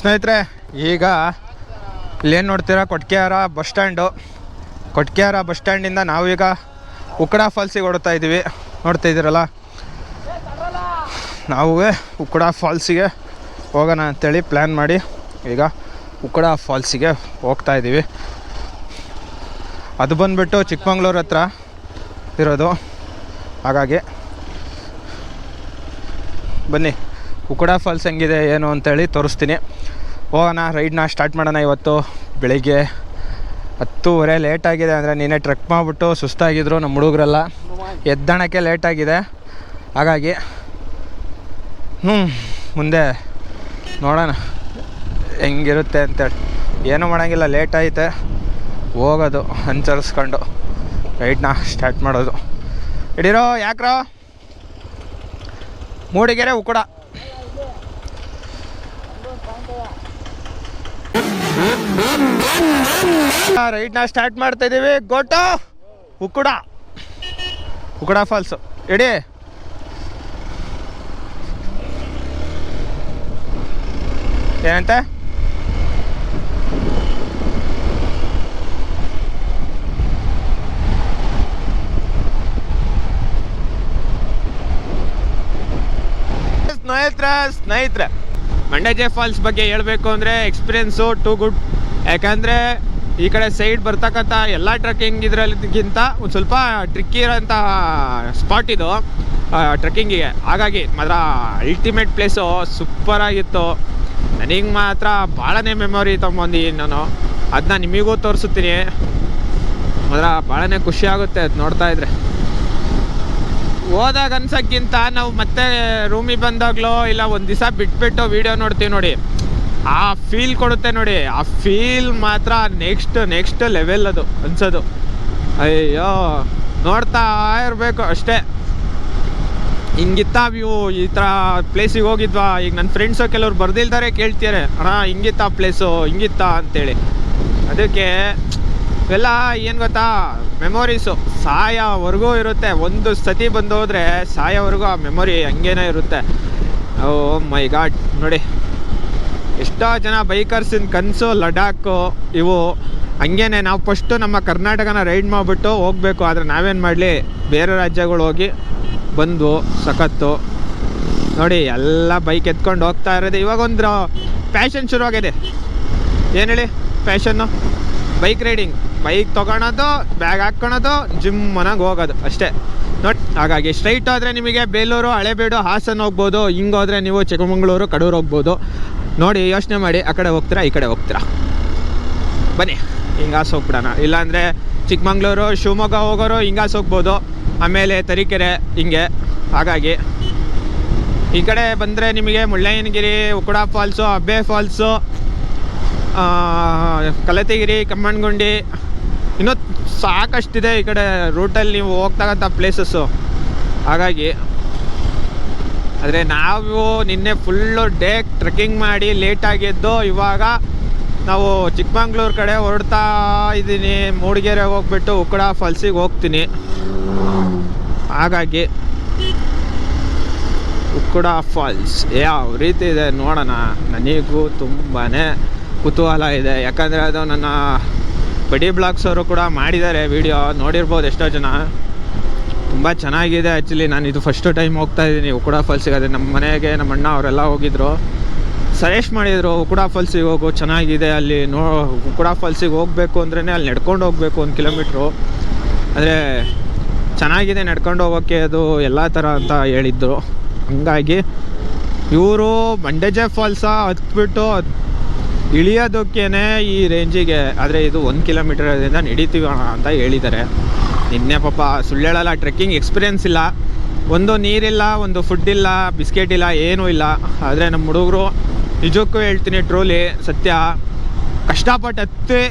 ಸ್ನೇಹಿತರೆ, ಈಗ ಇಲ್ಲೇನು ನೋಡ್ತೀರಾ? Kottigehara bus stand. Kottigehara bus ಸ್ಟ್ಯಾಂಡಿಂದ ನಾವೀಗ ಉಕ್ಕಡ ಫಾಲ್ಸಿಗೆ ಹೊಡ್ತಾ ಇದ್ದೀವಿ ನೋಡ್ತಾ ಇದ್ದೀರಲ್ಲ? ನಾವು ಉಕ್ಕಡ ಫಾಲ್ಸಿಗೆ ಹೋಗೋಣ ಅಂತೇಳಿ ಪ್ಲ್ಯಾನ್ ಮಾಡಿ ಈಗ ಉಕ್ಕಡ ಫಾಲ್ಸಿಗೆ ಹೋಗ್ತಾ ಇದ್ದೀವಿ ಅದು ಬಂದುಬಿಟ್ಟು ಚಿಕ್ಕಮಂಗ್ಳೂರು ಹತ್ರ ಇರೋದು. ಹಾಗಾಗಿ ಬನ್ನಿ, ಉಕ್ಕಡ ಫಾಲ್ಸ್ ಹೆಂಗಿದೆ, ಏನು ಅಂತೇಳಿ ತೋರಿಸ್ತೀನಿ. ಹೋಗೋಣ, ರೈಡ್ನ ಸ್ಟಾರ್ಟ್ ಮಾಡೋಣ ಇವತ್ತು. ಬೆಳಿಗ್ಗೆ ಹತ್ತೂವರೆ ಲೇಟ್ ಆಗಿದೆ ಅಂದರೆ ನಿನ್ನೆ ಟ್ರಕ್ ಮಾಡಿಬಿಟ್ಟು ಸುಸ್ತಾಗಿದ್ರು ನಮ್ಮ ಹುಡುಗರೆಲ್ಲ. ಎದ್ದಣಕ್ಕೆ ಲೇಟ್ ಆಗಿದೆ. ಹಾಗಾಗಿ ಹ್ಞೂ ಮುಂದೆ ನೋಡೋಣ ಹೆಂಗಿರುತ್ತೆ ಅಂತೇಳಿ ಏನೂ ಮಾಡೋಂಗಿಲ್ಲ ಲೇಟ್ ಹೋಗೋದು, ಅನುಸರಿಸ್ಕೊಂಡು ರೈಡ್ನ ಸ್ಟಾರ್ಟ್ ಮಾಡೋದು. ಇಡೀರೋ ಯಾಕ್ರೋ? ಮೂಡಿಗೆರೆ ಉಕ್ಕಡ. ರೈಡ್ನ ಸ್ಟಾರ್ಟ್ ಮಾಡ್ತಾ ಇದ್ದೀವಿ. ಗೋಟು ಉಕ್ಕುಡ ಉಕ್ಕುಡ ಫಾಲ್ಸು ಎಡಿ. ಏನಂತೆ? ಸ್ನೇಹಿತರ ಸ್ನೇಹಿತರೆ. ಮಂಡ್ಯ ಫಾಲ್ಸ್ ಬಗ್ಗೆ ಹೇಳಬೇಕು ಅಂದರೆ ಎಕ್ಸ್ಪೀರಿಯೆನ್ಸು ಟು ಗುಡ್ ಯಾಕಂದರೆ ಈ ಕಡೆ ಸೈಡ್ ಬರ್ತಕ್ಕಂಥ ಎಲ್ಲ ಟ್ರೆಕ್ಕಿಂಗ್ ಇದರಲ್ಲಿಗಿಂತ ಒಂದು ಸ್ವಲ್ಪ ಟ್ರಿಕ್ಕಿ ಇರೋಂಥ ಸ್ಪಾಟ್ ಇದು ಟ್ರೆಕ್ಕಿಂಗಿಗೆ ಹಾಗಾಗಿ ಮಾತ್ರ ಅಲ್ಟಿಮೇಟ್ ಪ್ಲೇಸು ಸೂಪರಾಗಿತ್ತು ನನಗೆ ಮಾತ್ರ ಭಾಳನೇ ಮೆಮೊರಿ ತೊಗೊಂಬಂದು ನಾನು ಅದನ್ನ ನಿಮಗೂ ತೋರಿಸುತ್ತೀನಿ. ಮಾತ್ರ ಭಾಳನೇ ಖುಷಿ ಆಗುತ್ತೆ ಅದು ನೋಡ್ತಾ ಇದ್ರೆ. ಹೋದಾಗ ಅನ್ಸಕ್ಕಿಂತ ನಾವು ಮತ್ತೆ ರೂಮಿಗೆ ಬಂದಾಗ್ಲೋ ಇಲ್ಲ ಒಂದು ದಿವಸ ಬಿಟ್ಬಿಟ್ಟು ವಿಡಿಯೋ ನೋಡ್ತೀವಿ ನೋಡಿ. ಆ ಫೀಲ್ ಕೊಡುತ್ತೆ ನೋಡಿ. ಆ ಫೀಲ್ ಮಾತ್ರ ನೆಕ್ಸ್ಟ್ ನೆಕ್ಸ್ಟ್ ಲೆವೆಲ್ ಅದು ಅನ್ಸೋದು. ಅಯ್ಯೋ ನೋಡ್ತಾ ಇರಬೇಕು ಅಷ್ಟೇ. ಹಿಂಗಿತ್ತ ವ್ಯೂ ಈ ಥರ ಪ್ಲೇಸಿಗೆ ಹೋಗಿದ್ವಾ? ಈಗ ನನ್ನ ಫ್ರೆಂಡ್ಸು ಕೆಲವ್ರು ಬರ್ದಿಲ್ದಾರೆ ಕೇಳ್ತಿದ್ದಾರೆ ಅಣ್ಣ, ಹಿಂಗಿತ್ತ ಪ್ಲೇಸು ಹಿಂಗಿತ್ತ ಅಂತೇಳಿ. ಅದಕ್ಕೆ ಇವೆಲ್ಲ ಏನು ಗೊತ್ತಾ? ಮೆಮೊರೀಸು ಸಾಯೋವರೆಗೂ ಇರುತ್ತೆ. ಒಂದು ಸತಿ ಬಂದು ಹೋದರೆ ಸಾಯೋವರೆಗೂ ಆ ಮೆಮೊರಿ ಹಂಗೇನೇ ಇರುತ್ತೆ. Oh my god. ನೋಡಿ, ಎಷ್ಟೋ ಜನ ಬೈಕರ್ಸಿನ ಕನಸು ಲಡಾಖು ಇವು ಹಂಗೇನೆ ನಾವು ಫಸ್ಟು ನಮ್ಮ ಕರ್ನಾಟಕನ ರೈಡ್ ಮಾಡಿಬಿಟ್ಟು ಹೋಗಬೇಕು. ಆದರೆ ನಾವೇನು ಮಾಡಲಿ? ಬೇರೆ ರಾಜ್ಯಗಳು ಹೋಗಿ ಬಂದು ಸಖತ್ತು ನೋಡಿ, ಎಲ್ಲ ಬೈಕ್ ಎತ್ಕೊಂಡು ಹೋಗ್ತಾ ಇರೋದು. ಇವಾಗ ಒಂದು ಪ್ಯಾಷನ್ ಶುರುವಾಗಿದೆ. ಏನು ಹೇಳಿ? ಪ್ಯಾಷನ್ನು ಬೈಕ್ ರೈಡಿಂಗ್ ಬೈಕ್ ತೊಗೊಳೋದು ಬ್ಯಾಗ್ ಹಾಕ್ಕೊಳೋದು ಜಿಮ್ ಮನೆಗೆ ಹೋಗೋದು ಅಷ್ಟೇ. ನೋಟ್ ಹಾಗಾಗಿ ಸ್ಟ್ರೈಟ್ ಹೋದರೆ ನಿಮಗೆ ಬೇಲೂರು, ಹಳೆಬೇಡು, ಹಾಸನ ಹೋಗ್ಬೋದು, ಹಿಂಗೆ ಹೋದರೆ ನೀವು ಚಿಕ್ಕಮಗಳೂರು, ಕಡೂರು ಹೋಗ್ಬೋದು. ನೋಡಿ, ಯೋಚನೆ ಮಾಡಿ, ಆ ಕಡೆ ಹೋಗ್ತೀರಾ, ಈ ಕಡೆ ಹೋಗ್ತೀರಾ? ಬನ್ನಿ ಹಿಂಗಾಸು ಹೋಗ್ಬಿಡೋಣ. ಇಲ್ಲಾಂದರೆ ಚಿಕ್ಕಮಂಗ್ಳೂರು, ಶಿವಮೊಗ್ಗ ಹೋಗೋರು ಹಿಂಗಾಸು ಹೋಗ್ಬೋದು. ಆಮೇಲೆ ತರೀಕೆರೆ, ಹಿಂಗೆ. ಹಾಗಾಗಿ ಈ ಕಡೆ ಬಂದರೆ ನಿಮಗೆ ಮುಳ್ಳಯ್ಯನಗಿರಿ, ಉಕ್ಕಡ ಫಾಲ್ಸು, ಅಬ್ಬೆ ಫಾಲ್ಸು ಕಲತಿಗಿರಿ, ಕಮ್ಮಣ್ಗುಂಡಿ, ಇನ್ನೂ ಸಾಕಷ್ಟಿದೆ ಈ ಕಡೆ ರೂಟಲ್ಲಿ ನೀವು ಹೋಗ್ತಕ್ಕಂಥ ಪ್ಲೇಸಸ್ಸು ಹಾಗಾಗಿ, ಆದರೆ ನಾವು ನಿನ್ನೆ ಫುಲ್ಲು ಡೇ ಟ್ರೆಕ್ಕಿಂಗ್ ಮಾಡಿ ಲೇಟಾಗಿದ್ದು ಇವಾಗ ನಾವು ಚಿಕ್ಕಮಂಗ್ಳೂರು ಕಡೆ ಹೊರಡ್ತಾ ಇದ್ದೀನಿ. ಮೂಡಿಗೆರೆ ಹೋಗ್ಬಿಟ್ಟು ಉಕ್ಕಡ ಫಾಲ್ಸಿಗೆ ಹೋಗ್ತೀನಿ. ಹಾಗಾಗಿ, ಉಕ್ಕಡ ಫಾಲ್ಸ್ ಯಾವ ರೀತಿ ಇದೆ ನೋಡೋಣ. ನನಗೂ ತುಂಬಾ ಕುತೂಹಲ ಇದೆ. ಯಾಕಂದರೆ ಅದು ನನ್ನ ಬಡಿ ಬ್ಲಾಗ್ಸ್ ಅವರು ಕೂಡ ಮಾಡಿದ್ದಾರೆ ವಿಡಿಯೋ. ನೋಡಿರ್ಬೋದು ಎಷ್ಟೋ ಜನ. ತುಂಬ ಚೆನ್ನಾಗಿದೆ ಆ್ಯಕ್ಚುಲಿ ನಾನು ಇದು ಫಸ್ಟು ಟೈಮ್ ಹೋಗ್ತಾ ಇದ್ದೀನಿ. ಉಕ್ಕಡ ಫಾಲ್ಸಿಗೆ ಅದೇ ನಮ್ಮ ಮನೆಗೆ ನಮ್ಮ ಅಣ್ಣ ಅವರೆಲ್ಲ ಹೋಗಿದ್ರು. ಸಜೆಸ್ಟ್ ಮಾಡಿದರು ಉಕ್ಕಡ ಫಾಲ್ಸಿಗೆ ಹೋಗು, ಚೆನ್ನಾಗಿದೆ ಅಲ್ಲಿ. ನೋ ಉಕ್ಕಡ ಫಾಲ್ಸಿಗೆ ಹೋಗಬೇಕು ಅಂದ್ರೇ ಅಲ್ಲಿ ನಡ್ಕೊಂಡು ಹೋಗಬೇಕು ಒಂದು ಕಿಲೋಮೀಟ್ರು. ಅಂದರೆ ಚೆನ್ನಾಗಿದೆ ನಡ್ಕೊಂಡು ಹೋಗೋಕ್ಕೆ ಅದು ಎಲ್ಲ ಥರ ಅಂತ ಹೇಳಿದ್ರು. ಹಂಗಾಗಿ ಇವರು ಮಂಡ್ಯಜೆ ಫಾಲ್ಸ ಹತ್ಬಿಟ್ಟು ಇಳಿಯೋದಕ್ಕೇನೆ ಈ ರೇಂಜಿಗೆ, ಆದರೆ ಇದು ಒಂದು ಕಿಲೋಮೀಟರ್ದಿಂದ ನಡೀತೀವಿ ಅಣ್ಣ ಅಂತ ಹೇಳಿದ್ದಾರೆ. ನಿನ್ನೆ ಪಾಪ ಸುಳ್ಳೇಳಲ್ಲ, ಟ್ರೆಕ್ಕಿಂಗ್ ಎಕ್ಸ್ಪೀರಿಯೆನ್ಸ್ ಇಲ್ಲ. ಒಂದು ನೀರಿಲ್ಲ, ಒಂದು ಫುಡ್ ಇಲ್ಲ, ಬಿಸ್ಕೆಟ್ ಇಲ್ಲ, ಏನೂ ಇಲ್ಲ. ಆದರೆ ನಮ್ಮ ಹುಡುಗರು ನಿಜಕ್ಕೂ ಹೇಳ್ತೀನಿ ಟ್ರೋಲಿ ಸತ್ಯ ಕಷ್ಟಪಟ್ಟು ಹತ್ತಿ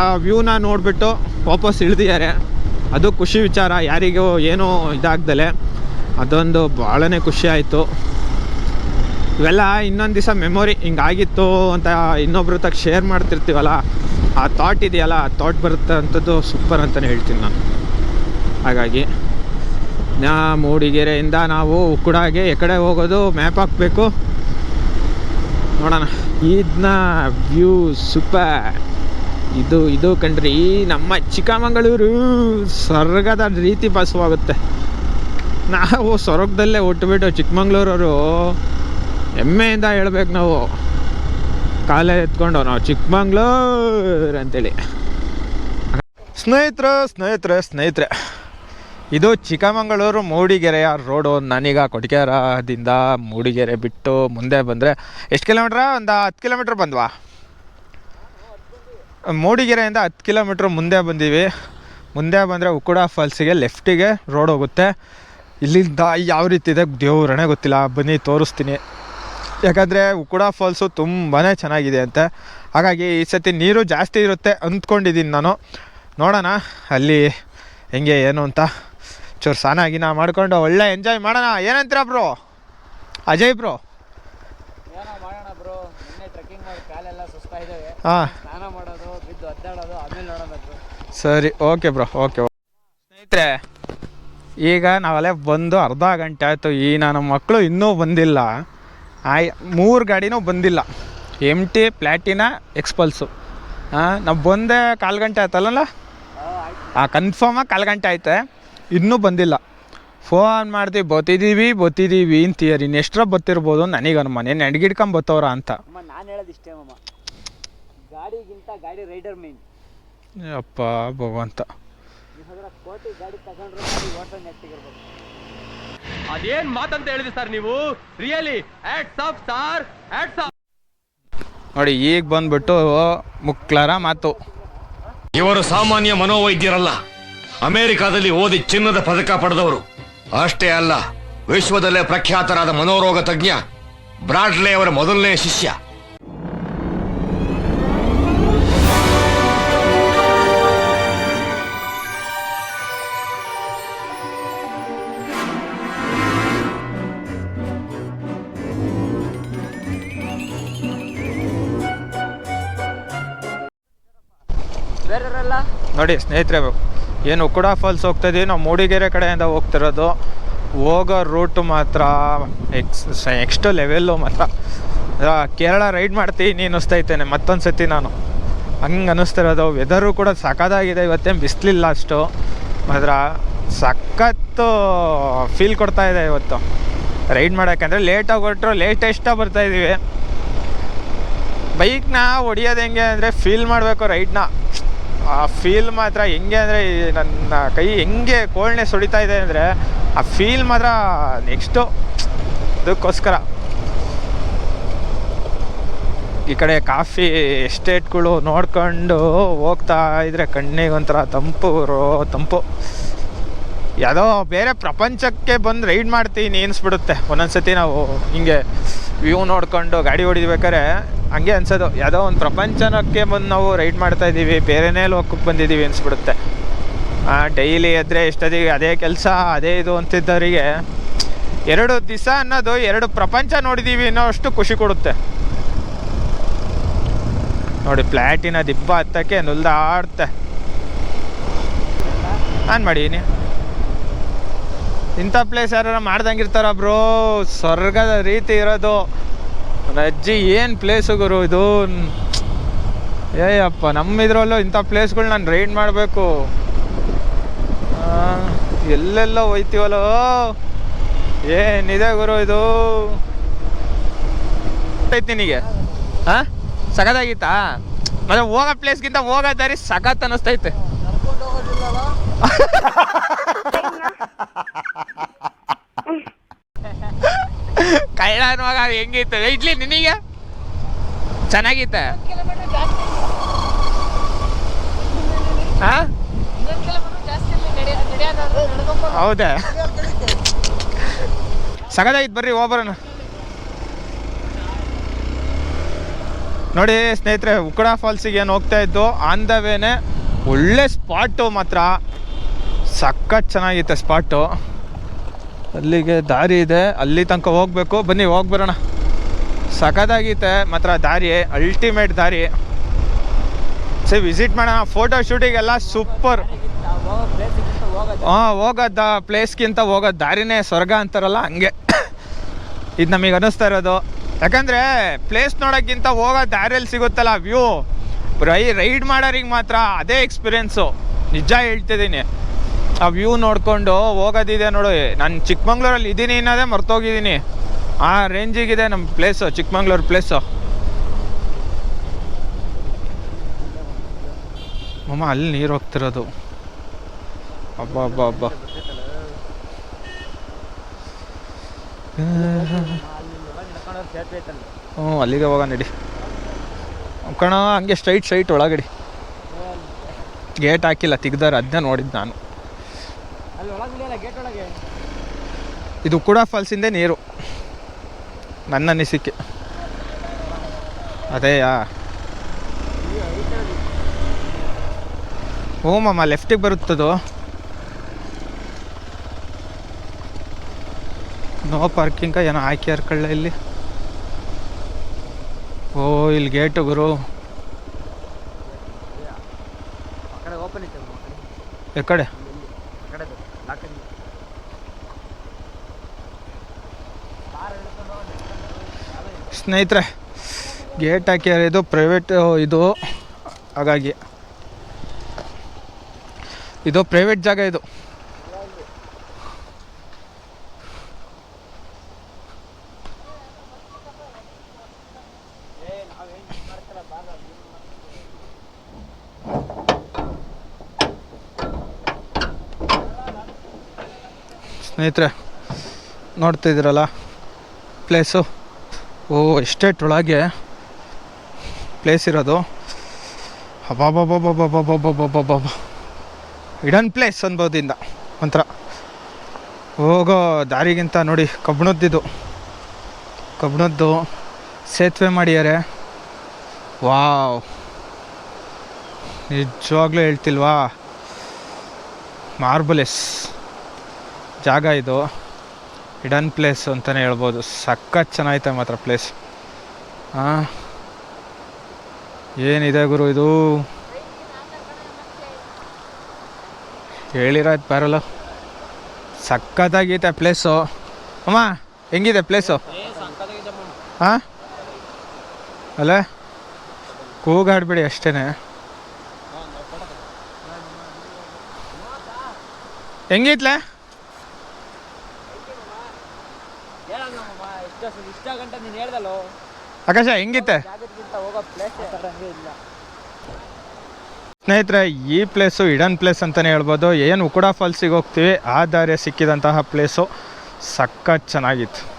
ಆ ವ್ಯೂನ ನೋಡಿಬಿಟ್ಟು ವಾಪಸ್ ಇಳಿದಿದ್ದಾರೆ. ಅದು ಖುಷಿ ವಿಚಾರ, ಯಾರಿಗೂ ಏನೂ ಇದಾಗ್ದಲೆ. ಅದೊಂದು ಭಾಳನೇ ಖುಷಿ ಆಯಿತು. ಇವೆಲ್ಲ ಇನ್ನೊಂದು ದಿವಸ ಮೆಮೊರಿ ಹಿಂಗಾಗಿತ್ತು ಅಂತ ಇನ್ನೊಬ್ರ ತಗ ಶೇರ್ ಮಾಡ್ತಿರ್ತೀವಲ್ಲ, ಆ ಥಾಟ್ ಇದೆಯಲ್ಲ, ಆ ಥಾಟ್ ಬರುತ್ತೆ ಅಂಥದ್ದು ಸೂಪರ್ ಅಂತಲೇ ಹೇಳ್ತೀನಿ ನಾನು. ಹಾಗಾಗಿ ನಾ ಮೂಡಿಗೆರೆಯಿಂದ ನಾವು ಉಕ್ಕುಡಾಗೆ ಎಕಡೆ ಹೋಗೋದು ಮ್ಯಾಪ್ ಹಾಕಬೇಕು. ನೋಡೋಣ. ಇದನ್ನ ವ್ಯೂ ಸೂಪರ್ ಇದು ಇದು ಕಣ್ರಿ, ನಮ್ಮ ಚಿಕ್ಕಮಗಳೂರು ಸ್ವರ್ಗದ ರೀತಿ ಬಸವಾಗುತ್ತೆ. ನಾವು ಸ್ವರ್ಗದಲ್ಲೇ ಹುಟ್ಟುಬಿಟ್ಟು ಚಿಕ್ಕಮಂಗ್ಳೂರವರು ಹೆಮ್ಮೆಯಿಂದ ಹೇಳ್ಬೇಕು ನಾವು. ಕಾಲೇ ಎತ್ಕೊಂಡು ನಾವು ಚಿಕ್ಕಮಂಗ್ಳೂರು ಅಂತೇಳಿ. ಸ್ನೇಹಿತರು, ಸ್ನೇಹಿತರೆ ಸ್ನೇಹಿತರೆ, ಇದು ಚಿಕ್ಕಮಗಳೂರು ಮೂಡಿಗೆರೆಯ ರೋಡು. ನಾನೀಗ ಕೊಟ್ಕೇರದಿಂದ ಮೂಡಿಗೆರೆ ಬಿಟ್ಟು ಮುಂದೆ ಬಂದರೆ ಎಷ್ಟು ಕಿಲೋಮೀಟ್ರ? ಒಂದು ಹತ್ತು ಕಿಲೋಮೀಟ್ರ್ ಬಂದ್ವಾ? ಮೂಡಿಗೆರೆಯಿಂದ ಹತ್ತು ಕಿಲೋಮೀಟ್ರ್ ಮುಂದೆ ಬಂದೀವಿ. ಮುಂದೆ ಬಂದರೆ ಉಕ್ಕುಡ ಫಾಲ್ಸಿಗೆ ಲೆಫ್ಟಿಗೆ ರೋಡ್ ಹೋಗುತ್ತೆ. ಇಲ್ಲಿಂದ ಯಾವ ರೀತಿ ಇದೆ ದೇವ್ರಣೆ ಗೊತ್ತಿಲ್ಲ. ಬನ್ನಿ, ತೋರಿಸ್ತೀನಿ. ಯಾಕಂದರೆ ಉಕ್ಕುಡ ಫಾಲ್ಸು ತುಂಬಾ ಚೆನ್ನಾಗಿದೆ ಅಂತೆ. ಹಾಗಾಗಿ ಈ ಸತಿ ನೀರು ಜಾಸ್ತಿ ಇರುತ್ತೆ ಅಂದ್ಕೊಂಡಿದ್ದೀನಿ ನಾನು. ನೋಡೋಣ ಅಲ್ಲಿ ಹೆಂಗೆ ಏನು ಅಂತ. ಚೂರು ಸ್ನಾನ ಗಿನ ಮಾಡಿಕೊಂಡು ಒಳ್ಳೆ ಎಂಜಾಯ್ ಮಾಡೋಣ. ಏನಂತೀರ ಬ್ರೋ ಅಜಯ್ ಬ್ರೋ ಹಾಂ. ಸರಿ ಓಕೆ ಬ್ರೋ ಓಕೆ. ಸ್ನೇಹಿತರೆ ಈಗ ನಾವಲ್ಲೇ ಬಂದು ಅರ್ಧ ಗಂಟೆ ಆಯಿತು. ಈ ನಾನು ಮಕ್ಕಳು ಇನ್ನೂ ಬಂದಿಲ್ಲ. ಆಯ್ ಮೂರು ಗಾಡಿನೂ ಬಂದಿಲ್ಲ. ಎಂ ಟಿ ಪ್ಲ್ಯಾಟಿನ ಎಕ್ಸ್ಪಲ್ಸು ಹಾಂ ನಾವು ಬಂದೆ ಕಾಲು ಗಂಟೆ ಆಯ್ತಲ್ಲ ಆ ಕನ್ಫರ್ಮಾಗಿ ಕಾಲು ಗಂಟೆ ಆಯ್ತೆ. ಇನ್ನೂ ಬಂದಿಲ್ಲ. ಫೋನ್ ಮಾಡ್ತೀವಿ ಬತ್ತಿದ್ದೀವಿ ಬತ್ತಿದ್ದೀವಿ ಅಂತೀಯರಿ ಇನ್ನು ಎಷ್ಟರ ಬತ್ತಿರ್ಬೋದು ನನಗೆ ಅನುಮಾನ. ಏನು ನಡ್ಗಿಡ್ಕೊಂಡು ಬತ್ತವ್ರ ಅಂತ. ಅಮ್ಮ ನಾನು ಹೇಳೋದು ಇಷ್ಟೇ ಅಮ್ಮ. ಗಾಡಿಗಿಂತ ಗಾಡಿ ರೈಡರ್ ಮೇನ್ ಅಪ್ಪ ಭಗವಂತ. ಕೋಟಿ ಗಾಡಿ ತಗೊಂಡ್ರೆ ಅದೇನ್ ಮಾತಂತ ಹೇಳಿದ್ರಿ ಸರ್ ನೀವು? Really hats off star hats off ನೋಡಿ ಈಗ ಬಂದ್ಬಿಟ್ಟು ಮುಕ್ಲಾರ ಮಾತು. ಇವರು ಸಾಮಾನ್ಯ ಮನೋವೈದ್ಯರಲ್ಲ. ಅಮೆರಿಕಾದಲ್ಲಿ ಓದಿ ಚಿನ್ನದ ಪದಕ ಪಡೆದವರು. ಅಷ್ಟೇ ಅಲ್ಲ ವಿಶ್ವದಲ್ಲೇ ಪ್ರಖ್ಯಾತರಾದ ಮನೋರೋಗ ತಜ್ಞ ಬ್ರಾಡ್ಲೆ ಅವರ ಮೊದಲನೇ ಶಿಷ್ಯ. ನೋಡಿ ಸ್ನೇಹಿತರೆ, ಏನು ಕುಡಾ ಫಾಲ್ಸ್ ಹೋಗ್ತಾ ಇದೀವಿ ನಾವು ಮೂಡಿಗೆರೆ ಕಡೆಯಿಂದ ಹೋಗ್ತಿರೋದು, ಹೋಗೋ ರೂಟು ಮಾತ್ರ ಎಕ್ಸ್ ನೆಕ್ಸ್ಟ್ ಲೆವೆಲ್ಲು ಮಾತ್ರ. ಕೇರಳ ರೈಡ್ ಮಾಡ್ತೀನಿ ಅನ್ನಿಸ್ತೈತೇನೆ ಮತ್ತೊಂದು ಸತಿ ನಾನು. ಹಂಗೆ ಅನ್ನಿಸ್ತಿರೋದು. ವೆದರು ಕೂಡ ಸಖತ್ತಾಗಿದೆ. ಇವತ್ತೇನು ಬಿಸಿಲಿಲ್ಲ ಅಷ್ಟು. ಮಾತ್ರ ಸಖತ್ತು ಫೀಲ್ ಕೊಡ್ತಾ ಇದೆ ಇವತ್ತು. ರೈಡ್ ಮಾಡೋಕ್ಕಂದ್ರೆ ಲೇಟಾಗಿ ಹೊರಟ್ರು ಲೇಟೆಸ್ಟಾಗಿ ಬರ್ತಾಯಿದ್ದೀವಿ ಬೈಕ್ನ ಹೊಡಿಯೋದು ಹೆಂಗೆ ಅಂದರೆ ಫೀಲ್ ಮಾಡಬೇಕು ರೈಡ್ನ ಆ ಫೀಲ್ ಮಾತ್ರ ಹೆಂಗೆ ಅಂದರೆ ನನ್ನ ಕೈ ಹೆಂಗೆ ಕೋಲ್ಡ್ನೆಸ್ ಸುಡಿತಾ ಇದೆ ಅಂದರೆ ಆ ಫೀಲ್ ಮಾತ್ರ ನೆಕ್ಸ್ಟು ಅದಕ್ಕೋಸ್ಕರ. ಈ ಕಡೆ ಕಾಫಿ ಎಸ್ಟೇಟ್ಗಳು ನೋಡ್ಕೊಂಡು ಹೋಗ್ತಾ ಇದ್ರೆ ಕಣ್ಣಿಗೆ ಒಂಥರ ತಂಪು ರೋ- ತಂಪು. ಯಾವುದೋ ಬೇರೆ ಪ್ರಪಂಚಕ್ಕೆ ಬಂದು ರೈಡ್ ಮಾಡ್ತೀನಿ ಅನಿಸ್ಬಿಡುತ್ತೆ. ಒಂದೊಂದ್ಸತಿ ನಾವು ಹಿಂಗೆ ವ್ಯೂ ನೋಡ್ಕೊಂಡು ಗಾಡಿ ಹೊಡಿಬೇಕಾರೆ ಹಂಗೆ ಅನ್ಸೋದು. ಯಾವುದೋ ಒಂದು ಪ್ರಪಂಚನಕ್ಕೆ ಬಂದು ನಾವು ರೈಡ್ ಮಾಡ್ತಾ ಇದ್ದೀವಿ, ಬೇರೆನೇ ಲೋಕಕ್ಕೆ ಬಂದಿದ್ದೀವಿ ಅನಿಸ್ಬಿಡುತ್ತೆ. ಡೈಲಿ ಎದ್ರೆ ಎಷ್ಟೊತ್ತಿಗೆ ಅದೇ ಕೆಲಸ, ಅದೇ ಇದು ಅಂತಿದ್ದವರಿಗೆ ಎರಡು ದಿವಸ ಅನ್ನೋದು ಎರಡು ಪ್ರಪಂಚ ನೋಡಿದ್ದೀವಿ ಅನ್ನೋ ಅಷ್ಟು ಖುಷಿ ಕೊಡುತ್ತೆ. ನೋಡಿ ಪ್ಲ್ಯಾಟಿನ ದಿಬ್ಬ ಹತ್ತಕ್ಕೆ ನುಲ್ದಾಡ್ತೆ ನಾನು ಮಾಡೀನಿ. ಇಂಥ ಪ್ಲೇಸ್ ಯಾರು ಮಾಡ್ದಂಗಿರ್ತಾರ ಬ್ರೋ? ಸ್ವರ್ಗದ ರೀತಿ ಇರೋದು. ಅಜ್ಜಿ ಏನು ಪ್ಲೇಸು ಗುರು ಇದು? ಏಯಪ್ಪ ನಮ್ಮ ಇದ್ರಲ್ಲೂ ಇಂಥ ಪ್ಲೇಸ್ಗಳು ನಾನು ರೈಡ್ ಮಾಡಬೇಕು. ಎಲ್ಲೆಲ್ಲ ಹೋಯ್ತೀವಲ್ಲೋ? ಏನಿದೆ ಗುರು ಇದು? ಐತಿ ನಿನಗೆ? ಹಾಂ ಸಖತ್ತಾಗಿತ್ತಾ? ಮತ್ತೆ ಹೋಗೋ ಪ್ಲೇಸ್ಗಿಂತ ಹೋಗೋ ದಾರಿ ಸಖತ್ ಅನ್ನಿಸ್ತೈತೆ ಕಳ್ಳನ ಅದು ಹೆಂಗಿತ್ತು? ಇಡ್ಲಿ ನಿನಗೆ? ಚೆನ್ನಾಗಿತ್ತ? ಹೌದಾ? ಸಗದಾಗಿತ್ತು ಬರ್ರಿ, ಹೋಗ್ಬರೋಣ. ನೋಡಿ ಸ್ನೇಹಿತರೆ, ಉಕ್ಕಡ ಫಾಲ್ಸಿಗೆ ಏನು ಹೋಗ್ತಾ ಇದ್ದು ಆನ್ ದ ವೇನೆ ಒಳ್ಳೆ ಸ್ಪಾಟು ಮಾತ್ರ. ಸಖತ್ ಚೆನ್ನಾಗಿತ್ತು ಸ್ಪಾಟು ಅಲ್ಲಿಗೆ ದಾರಿ ಇದೆ. ಅಲ್ಲಿ ತನಕ ಹೋಗ್ಬೇಕು. ಬನ್ನಿ, ಹೋಗಿ ಬರೋಣ. ಸಖತ್ತಾಗಿತ್ತೆ ಮಾತ್ರ ದಾರಿ ಅಲ್ಟಿಮೇಟ್ ದಾರಿ. ಸರಿ ವಿಸಿಟ್ ಮಾಡೋಣ. ಫೋಟೋ ಶೂಟಿಗೆಲ್ಲ ಸೂಪರ್ ಹೋಗೋ ಹಾಂ, ಹೋಗೋದ ಪ್ಲೇಸ್ಗಿಂತ ಹೋಗೋದು ದಾರಿನೇ ಸ್ವರ್ಗ ಅಂತಾರಲ್ಲ, ಹಂಗೆ. ಇದು ನಮಗೆ ಅನ್ನಿಸ್ತಾ ಇರೋದು. ಯಾಕಂದರೆ ಪ್ಲೇಸ್ ನೋಡೋಕ್ಕಿಂತ ಹೋಗೋ ದಾರಿಯಲ್ಲಿ ಸಿಗುತ್ತಲ್ಲ ವ್ಯೂ ರೈ ರೈಡ್ ಮಾಡೋರಿಗೆ ಮಾತ್ರ ಅದೇ ಎಕ್ಸ್ಪೀರಿಯೆನ್ಸು ನಿಜ ಹೇಳ್ತಿದ್ದೀನಿ. ಆ ವ್ಯೂ ನೋಡಿಕೊಂಡು ಹೋಗೋದಿದೆ ನೋಡು. ನಾನು ಚಿಕ್ಕಮಂಗ್ಳೂರಲ್ಲಿ ಇದ್ದೀನಿ ಅನ್ನೋದೇ ಮರ್ತೋಗಿದ್ದೀನಿ. ಆ ರೇಂಜಿಗಿದೆ ನಮ್ಮ ಪ್ಲೇಸು ಚಿಕ್ಕಮಂಗ್ಳೂರು ಪ್ಲೇಸು ಮಮ್ಮ, ಅಲ್ಲಿ ನೀರು ಹೋಗ್ತಿರೋದು. ಅಬ್ಬ ಅಬ್ಬ ಅಬ್ಬ. ಹ್ಞೂ, ಅಲ್ಲಿಗೆ ಹೋಗೋಣ ನಡಿ. ಕಣ, ಹಂಗೆ ಸ್ಟ್ರೈಟ್ ಸ್ಟ್ರೈಟ್ ಒಳಗಡಿ. ಗೇಟ್ ಹಾಕಿಲ್ಲ, ತೆಗ್ದಾರ ಅದನ್ನ ನೋಡಿದ್ದು ನಾನು ಅಲ್ಲಿ ಒಳಗಿದೆಯಲ್ಲ ಗೇಟ್ ಒಳಗೆ ಇದು ಕೂಡ ಫಾಲ್ಸಿಂದೇ ನೀರು. ನನ್ನ ಅನಿಸಿಕೆ. ಅದೇಯಾ? ಹ್ಞೂ ಮಮ್ಮ ಲೆಫ್ಟಿಗೆ ಬರುತ್ತದು? ನೋ ಪಾರ್ಕಿಂಗ ಏನೋ ಹಾಕಿ ಹರ್ಕೊಳ್ಳ ಇಲ್ಲಿ. ಓ ಇಲ್ಲಿ ಗೇಟು ಗುರು. ಆ ಕಡೆ ಓಪನ್ ಇತ್ತು ಆ ಕಡೆ ಎ ಕಡೆ ಆ ಸ್ನೇಹಿತರೆ ಗೇಟ್ ಹಾಕಿಯಾರೆ ಇದು ಪ್ರೈವೇಟ್ ಇದು ಹಾಗಾಗಿ. ಇದು ಪ್ರೈವೇಟ್ ಜಾಗ ಇದು. ಸ್ನೇಹಿತರೆ ನೋಡ್ತಿದ್ದೀರಲ್ಲ ಪ್ಲೇಸು ಓ ಎಸ್ಟೇಟ್ ಒಳಗೆ ಪ್ಲೇಸ್ ಇರೋದು. ಅಬ್ಬಾಬಾಬಾಬಾಬಾಬಾಬಾಬಾಬಾಬಾ ಇಡನ್ ಪ್ಲೇಸ್ ಅನ್ಬೋದಿಂದ ಒಂಥರ. ಹೋಗೋ ದಾರಿಗಿಂತ ನೋಡಿ ಕಬ್ಬಣದ್ದಿದು ಕಬ್ಬಣದ್ದು ಸೇತುವೆ ಮಾಡಿದ್ದಾರೆ. ವಾವ್. ನಿಜವಾಗ್ಲೂ ಹೇಳ್ತಿಲ್ವಾ? ಮಾರ್ಬಲೆಸ್ ಜಾಗ ಇದು. ಹಿಡನ್ ಪ್ಲೇಸ್ ಅಂತಲೇ ಹೇಳ್ಬೋದು. ಸಖತ್ ಚೆನ್ನಾಗೈತೆ ಮಾತ್ರ ಪ್ಲೇಸ್. ಹಾಂ ಏನಿದೆ ಗುರು ಇದು? ಹೇಳಿರೋದು ಬರಲ್ಲ ಸಖತ್ತಾಗೈತೆ ಪ್ಲೇಸು. ಅಮ್ಮ, ಹೆಂಗಿದೆ ಪ್ಲೇಸು? ಹಾಂ ಅಲ್ಲ ಕೂಗಾಡ್ಬೇಡಿ ಅಷ್ಟೇ ಹೆಂಗಿತ್ಲೆ? ಇಷ್ಟ ಇಷ್ಟ ಗಂಟೆ ನೀನು ಹೇಳ್ದಲ್ಲೋ? ಆಕಾಶ ಹೆಂಗಿತ್ತೆ? ಜಾಗಕ್ಕಿಂತ ಹೋಗೋ ಪ್ಲೇಸ್ ಹಂಗೆ ಇಲ್ಲ. ಸ್ನೇಹಿತರೆ ಈ ಪ್ಲೇಸು ಇಡನ್ ಪ್ಲೇಸ್ ಅಂತಲೇ ಹೇಳ್ಬೋದು. ಏನು ಉಕುಡ ಫಾಲ್ಸಿಗೆ ಹೋಗ್ತೀವಿ. ಆ ದಾರಿ ಸಿಕ್ಕಿದಂತಹ ಪ್ಲೇಸು ಸಖತ್ ಚೆನ್ನಾಗಿತ್ತು.